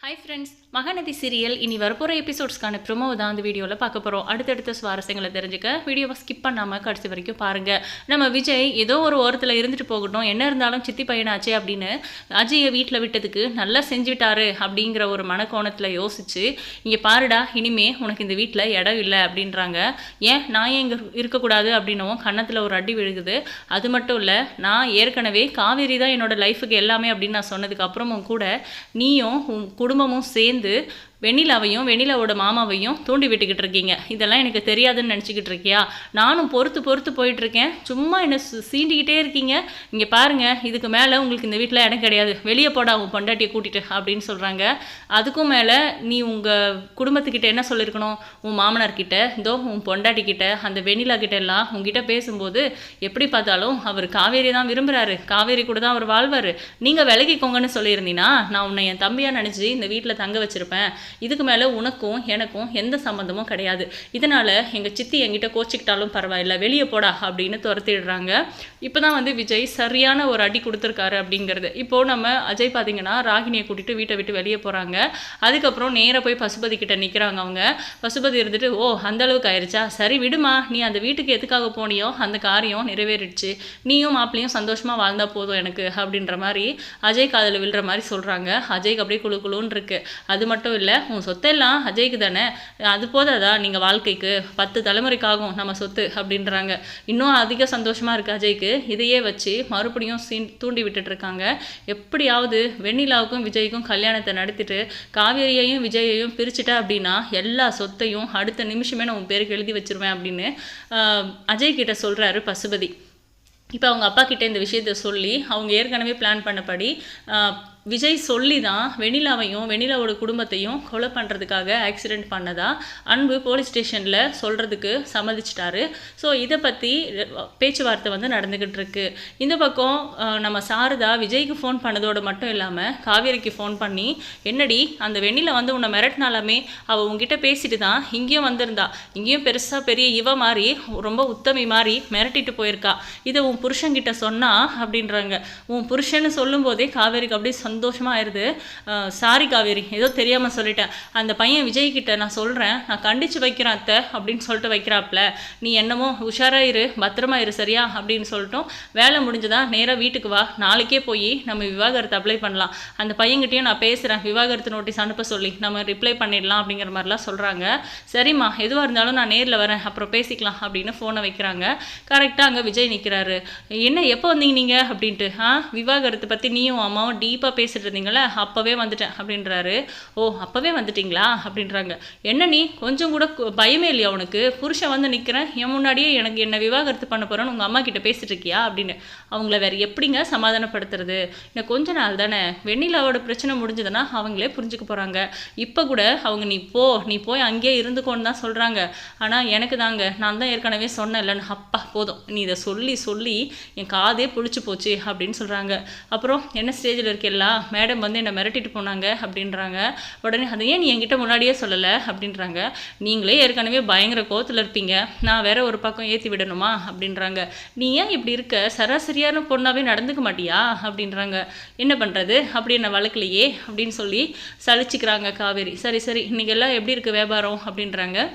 Hi friends Mahanadi serial இனி வரப்போகிற எபிசோட்ஸ்க்கான promo தான் அந்த வீடியோவில் பார்க்க போகிறோம் அடுத்தடுத்த சுவாரஸ்யங்களை தெரிஞ்சுக்க வீடியோவை ஸ்கிப் பண்ணாமல் கடைசி வரைக்கும் பாருங்கள் நம்ம விஜய் ஏதோ ஒரு ஓரத்தில் இருந்துட்டு போகட்டும். என்ன இருந்தாலும் சித்தி பையனாச்சே அப்படின்னு அஜயை வீட்டில் விட்டதுக்கு நல்லா செஞ்சுட்டாரு அப்படிங்கிற ஒரு மனக்கோணத்தில் யோசிச்சு இங்கே பாருடா இனிமே உனக்கு இந்த வீட்டில் இடம் இல்லை அப்படின்றாங்க. ஏன்? நான் ஏன் இங்கே இருக்கக்கூடாது? அப்படின்னவும் கன்னத்தில் ஒரு அடி விழுகுது. அது மட்டும் இல்லை நான் ஏற்கனவே காவேரி தான் என்னோட லைஃபுக்கு எல்லாமே அப்படின்னு நான் சொன்னதுக்கு அப்புறமும் கூட நீயும் உன் குடும்பமும் சேர்ந்து வெண்ணிலாவையும் வெண்ணிலாவோட மாமாவையும் தூண்டி விட்டுக்கிட்டு இருக்கீங்க. இதெல்லாம் எனக்கு தெரியாதுன்னு நினச்சிக்கிட்டு இருக்கியா? நானும் பொறுத்து பொறுத்து போயிட்டுருக்கேன் சும்மா என்னை சு- சீண்டிக்கிட்டே இருக்கீங்க. இங்கே பாருங்க இதுக்கு மேலே உங்களுக்கு இந்த வீட்டில் இடம் கிடையாது. வெளியே போடா உன் பொண்டாட்டியை கூட்டிட்டு அப்படின்னு சொல்கிறாங்க அதுக்கும் மேலே நீ உங்கள் குடும்பத்துக்கிட்ட என்ன சொல்லியிருக்கணும் உன் மாமனார்கிட்ட இதோ உன் பொண்டாட்டிக்கிட்ட அந்த வெண்ணிலா கிட்ட எல்லாம் உங்ககிட்ட பேசும்போது எப்படி பார்த்தாலும் அவர் காவேரி தான் விரும்புகிறாரு காவேரி கூட தான் அவர் வாழ்வார். நீங்கள் விலகிக்கோங்கன்னு சொல்லியிருந்தீங்கன்னா நான் உன்னை என் தம்பியாக நினச்சி இந்த வீட்டில் தங்க வச்சுருப்பேன். இதுக்கு மேலே உனக்கும் எனக்கும் எந்த சம்மந்தமும் கிடையாது. இதனால் எங்கள் சித்தி என்கிட்ட கோச்சிக்கிட்டாலும் பரவாயில்ல வெளியே போடா அப்படின்னு துரத்திடுறாங்க. இப்போ தான் வந்து விஜய் சரியான ஒரு அடி கொடுத்துருக்காரு அப்படிங்கிறது. இப்போது நம்ம அஜய் பார்த்தீங்கன்னா ராகினியை கூட்டிட்டு வீட்டை விட்டு வெளியே போகிறாங்க அதுக்கப்புறம் நேராக போய் பசுபதி கிட்ட நிற்கிறாங்க அவங்க. பசுபதி இருந்துட்டு ஓ அந்த அளவுக்கு ஆயிடுச்சா சரி விடுமா. நீ அந்த வீட்டுக்கு எதுக்காக போனியோ அந்த காரியம் நிறைவேறிடுச்சு. நீயும் மாப்பிளையும் சந்தோஷமாக வாழ்ந்தால் போதும் எனக்கு அப்படின்ற மாதிரி அஜய் காதில் விழுற மாதிரி சொல்கிறாங்க அஜய்க்கு அப்படியே குழு குழுன்னு இருக்குது அது மட்டும் இல்லை உன் சொத்தெல்லாம் அஜய்க்கு தானே? அது போதாதா? நீங்கள் வாழ்க்கைக்கு பத்து தலைமுறைக்காகும் நம்ம சொத்து அப்படின்றாங்க. இன்னும் அதிக சந்தோஷமாக இருக்குது அஜய்க்கு. இதையே வச்சு மறுபடியும் சீன் தூண்டி விட்டுட்டு இருக்காங்க. எப்படியாவது வெண்ணிலாவுக்கும் விஜய்க்கும் கல்யாணத்தை நடத்திட்டு காவேரியையும் விஜயையும் பிரிச்சுட்டா அப்படின்னா எல்லா சொத்தையும் அடுத்த நிமிஷமே நான் உன் பேருக்கு எழுதி வச்சிருவேன் அப்படின்னு அஜய் கிட்ட சொல்கிறாரு பசுபதி. இப்போ அவங்க அப்பா கிட்ட இந்த விஷயத்த சொல்லி அவங்க ஏற்கனவே பிளான் பண்ணபடி விஜய் சொல்லி தான் வெண்ணிலாவையும் வெண்ணிலாவோட குடும்பத்தையும் கொலை பண்ணுறதுக்காக ஆக்சிடெண்ட் பண்ணதா? அன்பு போலீஸ் ஸ்டேஷனில் சொல்கிறதுக்கு சம்மதிச்சிட்டாரு. ஸோ இதை பற்றி பேச்சுவார்த்தை வந்து நடந்துக்கிட்டு இருக்கு. இந்த பக்கம் நம்ம சாரதா விஜய்க்கு ஃபோன் பண்ணதோடு மட்டும் இல்லாமல் காவேரிக்கு ஃபோன் பண்ணி என்னடி அந்த வெண்ணில வந்து உன்னை மிரட்டினாலுமே அவள் உங்ககிட்ட பேசிட்டு தான் இங்கேயும் வந்திருந்தா. இங்கேயும் பெருசாக பெரிய இவ மாதிரி ரொம்ப உத்தமி மாதிரி மிரட்டிட்டு போயிருக்கா. இதை உன் புருஷன்கிட்ட சொன்னா அப்படின்றாங்க. உன் புருஷன்னு சொல்லும்போதே காவேரிக்கு அப்படியே சந்தோஷமா ஆயிடுது சாரி காவேரி ஏதோ தெரியாமல் சொல்லிட்டேன். அந்த பையன் விஜய்கிட்ட நான் சொல்கிறேன் நான் கண்டித்து வைக்கிறேன் அத்தை அப்படின்னு சொல்லிட்டு வைக்கிறாப்ல நீ என்னமோ உஷாராக இரு பத்திரமா இரு சரியா அப்படின்னு சொல்லிட்டோம். வேலை முடிஞ்சதா நேராக வீட்டுக்கு வா நாளைக்கே போய் நம்ம விவாகரத்து அப்ளை பண்ணலாம். அந்த பையன்கிட்டயும் நான் பேசுகிறேன் விவாகரத்து நோட்டீஸ் அனுப்ப சொல்லி நம்ம ரிப்ளை பண்ணிடலாம் அப்படிங்கிற மாதிரிலாம் சொல்கிறாங்க சரிம்மா எதுவாக இருந்தாலும் நான் நேரில் வரேன் அப்புறம் பேசிக்கலாம் அப்படின்னு ஃபோனை வைக்கிறாங்க. கரெக்டாக அங்கே விஜய் நிற்கிறாரு என்ன எப்போ வந்தீங்க நீங்கள் அப்படின்ட்டு. ஆ விவாகரத்து பற்றி நீயும் அம்மாவும் டீப்பாக பேசிட்டு இருந்தீங்களே அப்போவே வந்துட்டேன் அப்படின்றாரு. ஓ அப்போவே வந்துட்டிங்களா? அப்படின்றாங்க. என்ன நீ? கொஞ்சம் கூட பயமே இல்லையா உனக்கு? புருஷன் வந்து நிற்கிறேன் என் முன்னாடியே எனக்கு என்ன விவாகரத்து பண்ண போகிறேன்னு உங்கள் அம்மா கிட்ட பேசிட்டு இருக்கியா அப்படின்னு. அவங்கள வேற எப்படிங்க சமாதானப்படுத்துறது? இன்னும் கொஞ்ச நாள் தானே. வெண்ணிலாவோட பிரச்சனை முடிஞ்சதுன்னா அவங்களே புரிஞ்சுக்க போகிறாங்க இப்போ கூட அவங்க நீ போ நீ போய் அங்கேயே இருந்துக்கோன்னு தான் சொல்கிறாங்க ஆனால் எனக்கு தாங்க. நான் தான் ஏற்கனவே சொன்னேன் இல்லைன்னு அப்பா போதும். நீ இதை சொல்லி சொல்லி என் காதே புளிச்சு போச்சு. அப்படின்னு சொல்கிறாங்க அப்புறம் என்ன ஸ்டேஜில் இருக்கெல்லாம் மேடம் வந்து என்னை மிரட்டிட்டு போனாங்க அப்படின்றாங்க. உடனே அதை ஏன் நீ என்கிட்ட முன்னாடியே சொல்லலை? அப்படின்றாங்க. நீங்களே ஏற்கனவே பயங்கர கோவத்தில் இருப்பீங்க. நான் வேற ஒரு பக்கம் ஏற்றி விடணுமா? அப்படின்றாங்க. நீ ஏன் இப்படி இருக்க? சராசரியான பொண்ணாகவே நடந்துக்க மாட்டியா? அப்படின்றாங்க. என்ன பண்ணுறது அப்படி என்ன வளர்க்கலையே? அப்படின்னு சொல்லி சலிச்சுக்கிறாங்க காவேரி. சரி சரி இன்றைக்கெல்லாம் எப்படி இருக்குது வியாபாரம்? அப்படின்றாங்க.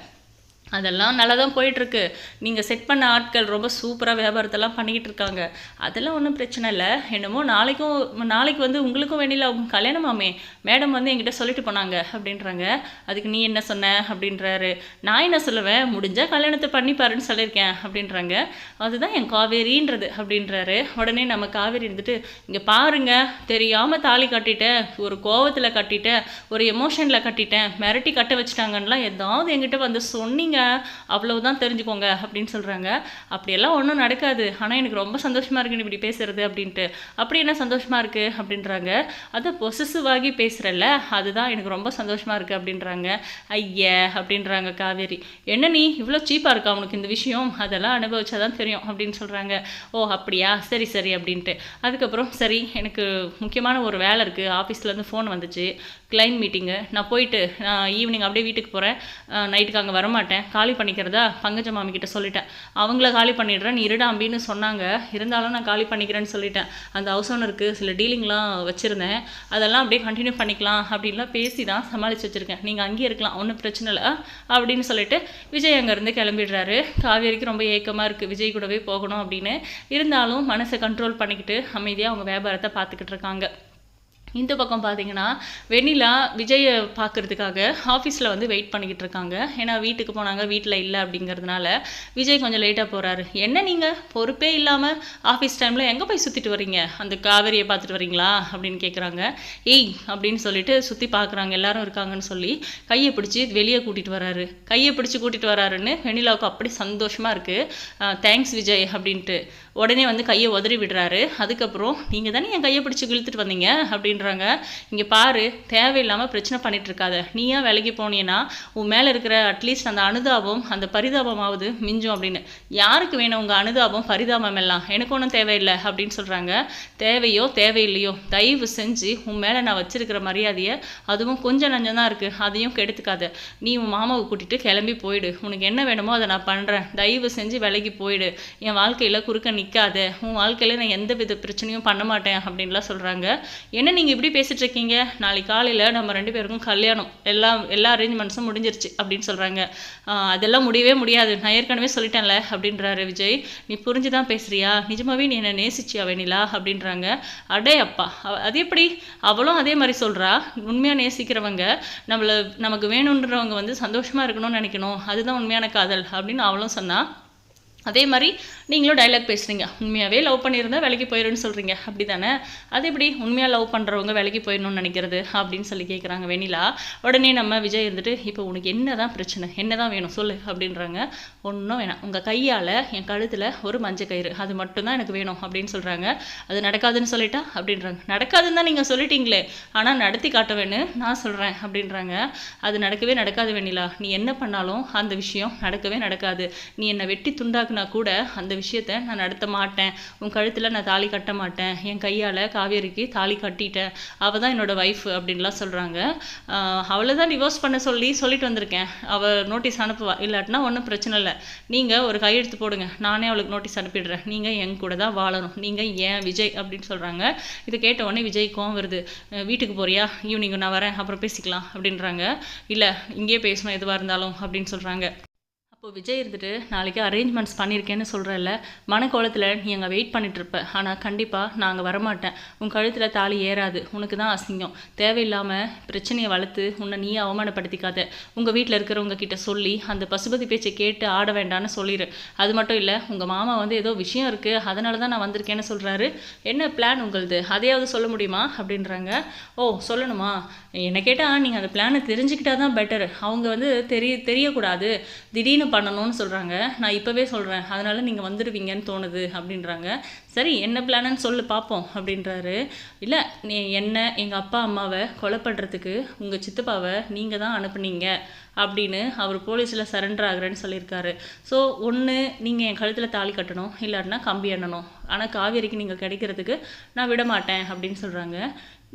அதெல்லாம் நல்லா தான் போயிட்டுருக்கு. நீங்கள் செட் பண்ண ஆட்கள் ரொம்ப சூப்பராக வியாபாரத்தெல்லாம் பண்ணிக்கிட்டு இருக்காங்க. அதெல்லாம் ஒன்றும் பிரச்சனை இல்லை. என்னமோ நாளைக்கும் நாளைக்கு வந்து உங்களுக்கும் வேண்டியில கல்யாணமாமே மேடம் வந்து என்கிட்ட சொல்லிட்டு போனாங்க அப்படின்றாங்க. அதுக்கு நீ என்ன சொன்ன அப்படின்றாரு. நான் என்ன சொல்லுவேன்? முடிஞ்சால் கல்யாணத்தை பண்ணி பாருன்னு சொல்லியிருக்கேன் அப்படின்றாங்க. அதுதான் என் காவேரின்றது அப்படின்றாரு. உடனே நம்ம காவேரி இருந்துட்டு இங்கே பாருங்க. தெரியாமல் தாலி கட்டிட்டேன். ஒரு கோவத்தில் கட்டிட்டேன். ஒரு எமோஷனில் கட்டிட்டேன். மிரட்டி கட்ட வச்சுட்டாங்கன்னெலாம் ஏதாவது என்கிட்ட வந்து சொன்னீங்க அவ்வளவுதான் தெரிஞ்சுக்கோங்க அப்படின்னு சொல்கிறாங்க அப்படியெல்லாம் ஒன்றும் நடக்காது. ஆனால் எனக்கு ரொம்ப சந்தோஷமாக இருக்குன்னு நீ இப்படி பேசுறது அப்படின்ட்டு. அப்படி என்ன சந்தோஷமாக இருக்குது அப்படின்றாங்க. அது பொசசிவாகி பேசுகிறல்ல அதுதான் எனக்கு ரொம்ப சந்தோஷமாக இருக்குது அப்படின்றாங்க. ஐய அப்படின்றாங்க காவேரி. என்ன நீ? இவ்வளோ சீப்பாக இருக்கா அவனுக்கு இந்த விஷயம்? அதெல்லாம் அனுபவிச்சாதான் தெரியும் அப்படின்னு சொல்கிறாங்க ஓ அப்படியா? சரி சரி அப்படின்ட்டு. அதுக்கப்புறம் சரி எனக்கு முக்கியமான ஒரு வேலை இருக்குது ஆஃபீஸ்லேருந்து ஃபோன் வந்துச்சு. கிளைண்ட் மீட்டிங்கு நான் போயிட்டு நான் ஈவினிங் அப்படியே வீட்டுக்கு போகிறேன் நைட்டுக்கு அங்கே வரமாட்டேன். காலி பண்ணிக்கிறதா? பங்கஜ மாமி கிட்ட சொல்லிட்டேன். அவங்கள காலி பண்ணிடுறேன் நீ இருடா அப்படின்னு சொன்னாங்க. இருந்தாலும் நான் காலி பண்ணிக்கிறேன்னு சொல்லிட்டேன். அந்த ஹவுஸ் ஓனருக்கு சில டீலிங்லாம் வச்சுருந்தேன். அதெல்லாம் அப்படியே கண்டினியூ பண்ணிக்கலாம் அப்படின்லாம் பேசி தான் சமாளித்து வச்சுருக்கேன். நீங்கள் அங்கேயே இருக்கலாம் ஒன்றும் பிரச்சனை இல்லை. அப்படின்னு சொல்லிட்டு விஜய் அங்கேருந்து கிளம்பிடுறாரு. காவேரிக்கு ரொம்ப ஏக்கமாக இருக்குது விஜய் கூடவே போகணும் அப்படின்னு. இருந்தாலும் மனசை கண்ட்ரோல் பண்ணிக்கிட்டு அமைதியாக அவங்க வியாபாரத்தை பார்த்துக்கிட்டு இருக்காங்க. இந்த பக்கம் பார்த்தீங்கன்னா வெண்ணிலா விஜயை பார்க்கறதுக்காக ஆஃபீஸில் வந்து வெயிட் பண்ணிக்கிட்டு இருக்காங்க. ஏன்னா வீட்டுக்கு போனாங்க வீட்டில் இல்லை அப்படிங்கிறதுனால விஜய் கொஞ்சம் லேட்டாக போகிறாரு என்ன நீங்கள் பொறுப்பே இல்லாமல் ஆஃபீஸ் டைமில் எங்கே போய் சுற்றிட்டு வரீங்க அந்த காவேரியை பார்த்துட்டு வரீங்களா அப்படின்னு கேட்குறாங்க ஏய் அப்படின்னு சொல்லிட்டு சுற்றி பார்க்குறாங்க எல்லாரும் இருக்காங்கன்னு சொல்லி கையை பிடிச்சி வெளியே கூட்டிகிட்டு வராரு கையை பிடிச்சி கூட்டிகிட்டு வராருன்னு வெண்ணிலாவுக்கு அப்படி சந்தோஷமாக இருக்குது தேங்க்ஸ் விஜய் அப்படின்ட்டு உடனே வந்து கையை உதறி விடுறாரு. அதுக்கப்புறம் நீங்கள் தானே என் கையை பிடிச்சி இழுத்துட்டு வந்தீங்க? அப்படின்றாங்க. இங்கே பாரு தேவையில்லாமல் பிரச்சனை பண்ணிட்டு இருக்காத நீயா வேலைக்கு போனீன்னா உன் மேலே இருக்கிற அட்லீஸ்ட் அந்த அனுதாபம் அந்த பரிதாபமாவது மிஞ்சும் அப்படின்னு. யாருக்கு வேணும் உங்கள் அனுதாபம் பரிதாபம் எல்லாம்? எனக்கு ஒன்றும் தேவையில்லை அப்படின்னு சொல்கிறாங்க தேவையோ தேவையில்லையோ தயவு செஞ்சு உன் மேலே நான் வச்சிருக்கிற மரியாதையை அதுவும் கொஞ்சம் நஞ்சம் தான் இருக்குது அதையும் கெடுத்துக்காத. நீ உன் மாமாவை கூட்டிகிட்டு கிளம்பி போயிடு. உனக்கு என்ன வேணுமோ அதை நான் பண்ணுறேன் தயவு செஞ்சு விலைக்கு போயிடு. என் வாழ்க்கையில் குறுக்க நிற்காத உன் வாழ்க்கையில் நான் எந்த வித பிரச்சனையும் பண்ண மாட்டேன் அப்படின்லாம் சொல்கிறாங்க என்ன நீங்கள் இப்படி பேசிகிட்டு இருக்கீங்க நாளைக்கு காலையில் நம்ம ரெண்டு பேருக்கும் கல்யாணம். எல்லாம் எல்லா அரேஞ்ச்மெண்ட்ஸும் முடிஞ்சிருச்சு அப்படின்னு சொல்கிறாங்க அதெல்லாம் முடியவே முடியாது. நான் ஏற்கனவே சொல்லிட்டேன்ல அப்படின்றாரு விஜய். நீ புரிஞ்சு தான் பேசுகிறியா நிஜமாவே நீ என்னை நேசிச்சியா வேணிலா அப்படின்றாங்க. அடே அப்பா அது எப்படி? அவளும் அதே மாதிரி சொல்கிறா உண்மையாக நேசிக்கிறவங்க நம்மளை நமக்கு வேணுன்றவங்க வந்து சந்தோஷமாக இருக்கணும்னு நினைக்கணும். அதுதான் உண்மையான காதல் அப்படின்னு அவளும் சொன்னால் அதே மாதிரி நீங்களும் டைலாக் பேசுகிறீங்க உண்மையாகவே லவ் பண்ணியிருந்தா வேலைக்கு போயிடுன்னு சொல்கிறீங்க அப்படி தானே அது எப்படி உண்மையாக லவ் பண்ணுறவங்க வேலைக்கு போயிடணும்னு நினைக்கிறது? அப்படின்னு சொல்லி கேட்குறாங்க வெண்ணிலா. உடனே நம்ம விஜய் இருந்துட்டு இப்போ உனக்கு என்ன தான் பிரச்சனை? என்ன தான் வேணும்? சொல்லு. அப்படின்றாங்க. ஒன்றும் வேணாம். உங்கள் கையால் என் கழுத்தில் ஒரு மஞ்சள் கயிறு. அது மட்டும்தான் எனக்கு வேணும். அப்படின்னு சொல்கிறாங்க அது நடக்காதுன்னு சொல்லிட்டா? அப்படின்றாங்க. நடக்காதுன்னு தான் நீங்கள் சொல்லிட்டீங்களே. ஆனால் நடத்தி காட்டுவேன்னு நான் சொல்கிறேன் அப்படின்றாங்க. அது நடக்கவே நடக்காது வெண்ணிலா. நீ என்ன பண்ணாலும் அந்த விஷயம் நடக்கவே நடக்காது. நீ என்னை வெட்டி துண்டாக்குனா கூட அந்த விஷயத்த நான் நடத்த மாட்டேன். உன் கழுத்தில் நான் தாலி கட்ட மாட்டேன். என் கையால் காவேரிக்கு தாலி கட்டிட்டேன். அவள் தான் என்னோட ஒய்ஃப் அப்படின்லாம் சொல்கிறாங்க அவளை தான் டிவோர்ஸ் பண்ண சொல்லி சொல்லிட்டு வந்திருக்கேன். அவள் நோட்டீஸ் அனுப்புவா. இல்லாட்டினா ஒன்றும் பிரச்சனை இல்லை. நீங்கள் ஒரு கையெழுத்து போடுங்க. நானே அவளுக்கு நோட்டீஸ் அனுப்பிடுறேன். நீங்கள் என் கூட தான் வாழணும். நீங்கள் ஏன் விஜய் அப்படின்னு சொல்கிறாங்க இதை கேட்ட உடனே விஜய் கோவம் வருது. வீட்டுக்கு போறியா? ஈவினிங் நான் வரேன். அப்புறம் பேசிக்கலாம். அப்படின்றாங்க. இல்லை இங்கேயே பேசணும். எதுவாக இருந்தாலும். அப்படின்னு சொல்கிறாங்க அப்போ விஜய் இருந்துட்டு நாளைக்கு அரேஞ்ச்மெண்ட்ஸ் பண்ணியிருக்கேன்னு சொல்கிறல்ல மனக்கோலத்தில் நீ அங்கே வெயிட் பண்ணிகிட்ருப்ப ஆனால் கண்டிப்பாக நான் அங்கே வரமாட்டேன். உன் கழுத்தில் தாலி ஏறாது. உனக்கு தான் அசிங்கம். தேவையில்லாமல் பிரச்சனையை வளர்த்து உன்னை நீ அவமானப்படுத்திக்காத. உங்கள் வீட்டில் இருக்கிறவங்க கிட்ட சொல்லி அந்த பசுபதி பேச்சை கேட்டு ஆட வேண்டாம்னு சொல்லிடு அது மட்டும் இல்லை உங்கள் மாமா வந்து ஏதோ விஷயம் இருக்குது அதனால தான் நான் வந்திருக்கேன்னு சொல்கிறாரு என்ன பிளான் உங்களுது? அதையாவது சொல்ல முடியுமா? அப்படின்றாங்க. ஓ சொல்லணுமா? என்னை கேட்டால் நீங்கள் அந்த பிளானை தெரிஞ்சுக்கிட்டா தான் பெட்டர் அவங்க வந்து தெரிய தெரியக்கூடாது. திடீர்னு பண்ணணும்னு சொல்கிறாங்க நான் இப்போவே சொல்கிறேன் அதனால் நீங்கள் வந்துடுவீங்கன்னு தோணுது அப்படின்றாங்க. சரி என்ன பிளான்னு சொல்லு பார்ப்போம் அப்படின்றாரு. இல்லை நீ என்ன எங்கள் அப்பா அம்மாவை கொலை பண்ணுறதுக்கு உங்கள் சித்தப்பாவை நீங்கள் தான் அனுப்புனீங்க அப்படின்னு அவர் போலீஸில் சரண்டர் ஆகுறேன்னு சொல்லியிருக்காரு. ஸோ ஒன்று நீங்கள் என் கழுத்தில் தாலி கட்டணும் இல்லாட்டினா கம்பி எண்ணணும் ஆனால் காவேரிக்கு நீங்கள் கிடைக்கிறதுக்கு நான் விட மாட்டேன் அப்படின்னு சொல்கிறாங்க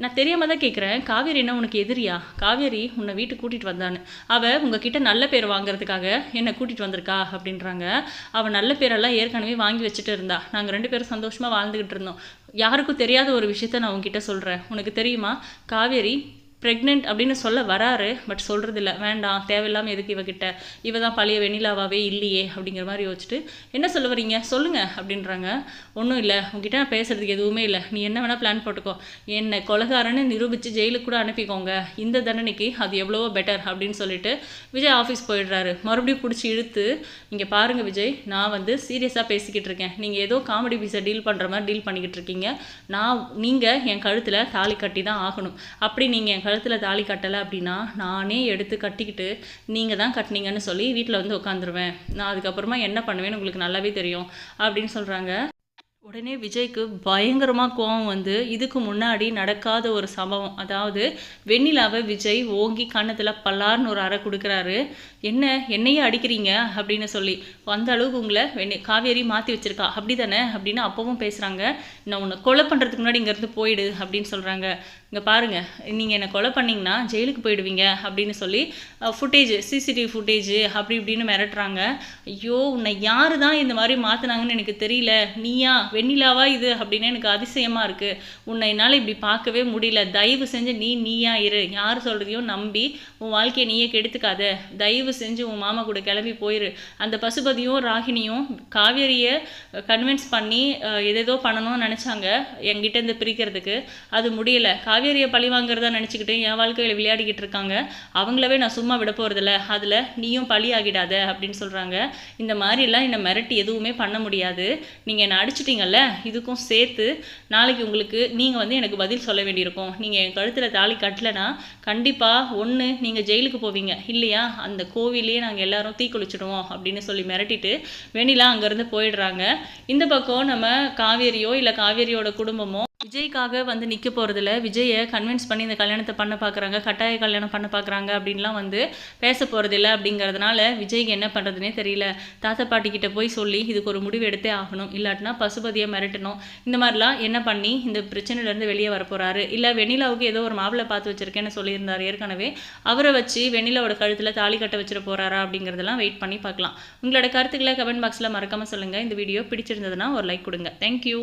நான் தெரியாமல் தான் கேட்குறேன் காவேரி என்ன உனக்கு எதிரியா? காவேரி உன்னை வீட்டுக்கு கூட்டிகிட்டு வந்தான்னு. அவள் உங்ககிட்ட நல்ல பேர் வாங்குறதுக்காக என்னை கூட்டிகிட்டு வந்திருக்கா அப்படின்றாங்க. அவள் நல்ல பேரெல்லாம் ஏற்கனவே வாங்கி வச்சுட்டு இருந்தா. நாங்கள் ரெண்டு பேரும் சந்தோஷமாக வாழ்ந்துக்கிட்டு இருந்தோம். யாருக்கும் தெரியாத ஒரு விஷயத்த நான் உங்ககிட்ட சொல்கிறேன் உனக்கு தெரியுமா? காவேரி ப்ரெக்னென்ட் அப்படின்னு சொல்ல வராரு பட் சொல்கிறதில்ல வேண்டாம் தேவையில்லாமல் எதுக்கு இவகிட்ட? இவ தான் பழைய வெண்ணிலாவாகவே இல்லையே அப்படிங்கிற மாதிரி யோசிச்சுட்டு என்ன சொல்ல வரீங்க? சொல்லுங்கள் அப்படின்றாங்க. ஒன்றும் இல்லை. உங்ககிட்ட நான் பேசுகிறதுக்கு எதுவுமே இல்லை. நீ என்ன வேணால் பிளான் போட்டுக்கோ. என்னை கொலகாரன்னு நிரூபித்து ஜெயிலுக்கு கூட அனுப்பிக்கோங்க. இந்த தண்டனைக்கு அது எவ்வளவோ பெட்டர் அப்படின்னு சொல்லிட்டு விஜய் ஆஃபீஸ் போயிடுறாரு. மறுபடியும் பிடிச்சி இழுத்து இங்கே பாருங்கள் விஜய் நான் வந்து சீரியஸாக பேசிக்கிட்டு இருக்கேன். நீங்கள் ஏதோ காமெடி பீஸை டீல் பண்ணுற மாதிரி டீல் பண்ணிக்கிட்டு இருக்கீங்க. நான் நீங்கள் என் கழுத்தில் தாலி கட்டி தான் ஆகணும். அப்படி நீங்கள் என் கழுத்தில் தாலி கட்டலை அப்படின்னா நானே எடுத்து கட்டிக்கிட்டு நீங்கள் தான் கட்டினீங்கன்னு சொல்லி வீட்டில் வந்து உட்காந்துருவேன் நான் அதுக்கப்புறமா என்ன பண்ணுவேன்னு உங்களுக்கு நல்லாவே தெரியும் அப்படின்னு சொல்கிறாங்க உடனே விஜய்க்கு பயங்கரமாக கோவம் வந்து இதுக்கு முன்னாடி நடக்காத ஒரு சம்பவம். அதாவது வெண்ணிலாவை விஜய் ஓங்கி கன்னத்தில் பல்லார்னு ஒரு அறை கொடுக்குறாரு. என்ன என்னையே அடிக்கிறீங்க? அப்படின்னு சொல்லி. அந்த அளவுக்கு உங்களை வெண்ணி காவேரி மாற்றி வச்சுருக்கா. அப்படி தானே அப்படின்னு அப்பவும் பேசுகிறாங்க நான் உன்னை கொலை பண்ணுறதுக்கு முன்னாடி இங்கேருந்து போயிடு அப்படின்னு சொல்கிறாங்க இங்கே பாருங்கள் நீங்கள் என்னை கொலை பண்ணிங்கன்னா ஜெயிலுக்கு போயிடுவீங்க அப்படின்னு சொல்லி ஃபுட்டேஜ் சிசிடிவி ஃபுட்டேஜ் அப்படி இப்படின்னு மிரட்டுறாங்க. ஐயோ உன்னை யார் தான் இந்த மாதிரி மாற்றினாங்கன்னு எனக்கு தெரியல. நீயா? வெண்ணிலாவா இது? அப்படின்னு எனக்கு அதிசயமாக இருக்குது உன்னை என்னால் இப்படி பார்க்கவே முடியல. தயவு செஞ்சு நீ நீயா இரு. யார் சொல்கிறதையும் நம்பி உன் வாழ்க்கையை நீயே கெடுத்துக்காத. தயவு செஞ்சு உன் மாமா கூட கிளம்பி போயிரு. அந்த பசுபதியும் ராகினியும் காவேரியை கன்வின்ஸ் பண்ணி எதேதோ பண்ணணும்னு நினச்சாங்க. என்கிட்ட இருந்து பிரிக்கிறதுக்கு. அது முடியல. காவேரியை பழி வாங்குறதா நினச்சிக்கிட்டு என் வாழ்க்கையில் விளையாடிக்கிட்டு இருக்காங்க. அவங்களவே நான் சும்மா விட போகிறதில்ல அதில் நீயும் பழி ஆகிடாத அப்படின்னு சொல்கிறாங்க இந்த மாதிரிலாம் என்னை மிரட்டி எதுவுமே பண்ண முடியாது. நீங்கள் என்னை அடிச்சிட்டிங்கல்ல இதுக்கும் சேர்த்து நாளைக்கு உங்களுக்கு நீங்கள் வந்து எனக்கு பதில் சொல்ல வேண்டியிருக்கும். நீங்கள் என் கழுத்தில் தாலி கட்டலைன்னா கண்டிப்பாக ஒன்று நீங்கள் ஜெயிலுக்கு போவீங்க. இல்லையா? அந்த கோவிலே நாங்கள் எல்லாரும் தீக்குளிச்சிடுவோம் அப்படின்னு சொல்லி மிரட்டிட்டு வெண்ணிலா அங்கேருந்து போயிடுறாங்க. இந்த பக்கம் நம்ம காவேரியோ இல்லை காவேரியோட குடும்பமோ விஜய்க்காக வந்து நிற்க போகிறதில்ல விஜயை கன்வின்ஸ் பண்ணி இந்த கல்யாணத்தை பண்ண பார்க்குறாங்க கட்டாய கல்யாணம் பண்ண பார்க்குறாங்க அப்படின்லாம் வந்து பேச போகிறதில்ல அப்படிங்கிறதுனால விஜய்க்கு என்ன பண்ணுறதுனே தெரியல. தாத்தா பாட்டிக்கிட்ட போய் சொல்லி இதுக்கு ஒரு முடிவு எடுத்தே ஆகணும். இல்லாட்டினா பசுபதியை மிரட்டணும். இந்த மாதிரிலாம் என்ன பண்ணி இந்த பிரச்சனையிலேருந்து வெளியே வரப்போகிறாரு இல்லை வெண்ணிலாவுக்கு ஏதோ ஒரு மாப்பிள்ளை பார்த்து வச்சுருக்கேன்னு சொல்லியிருந்தார் ஏற்கனவே. அவரை வச்சு வெண்ணிலாவோட கழுத்தில் தாலி கட்ட வச்சிட போகிறாரா அப்படிங்கிறதெல்லாம் வெயிட் பண்ணி பார்க்கலாம். உங்களோட கருத்துக்களை கமெண்ட் பாக்ஸில் மறக்காமல் சொல்லுங்கள் இந்த வீடியோ பிடிச்சிருந்ததுன்னா ஒரு லைக் கொடுங்க. தேங்க்யூ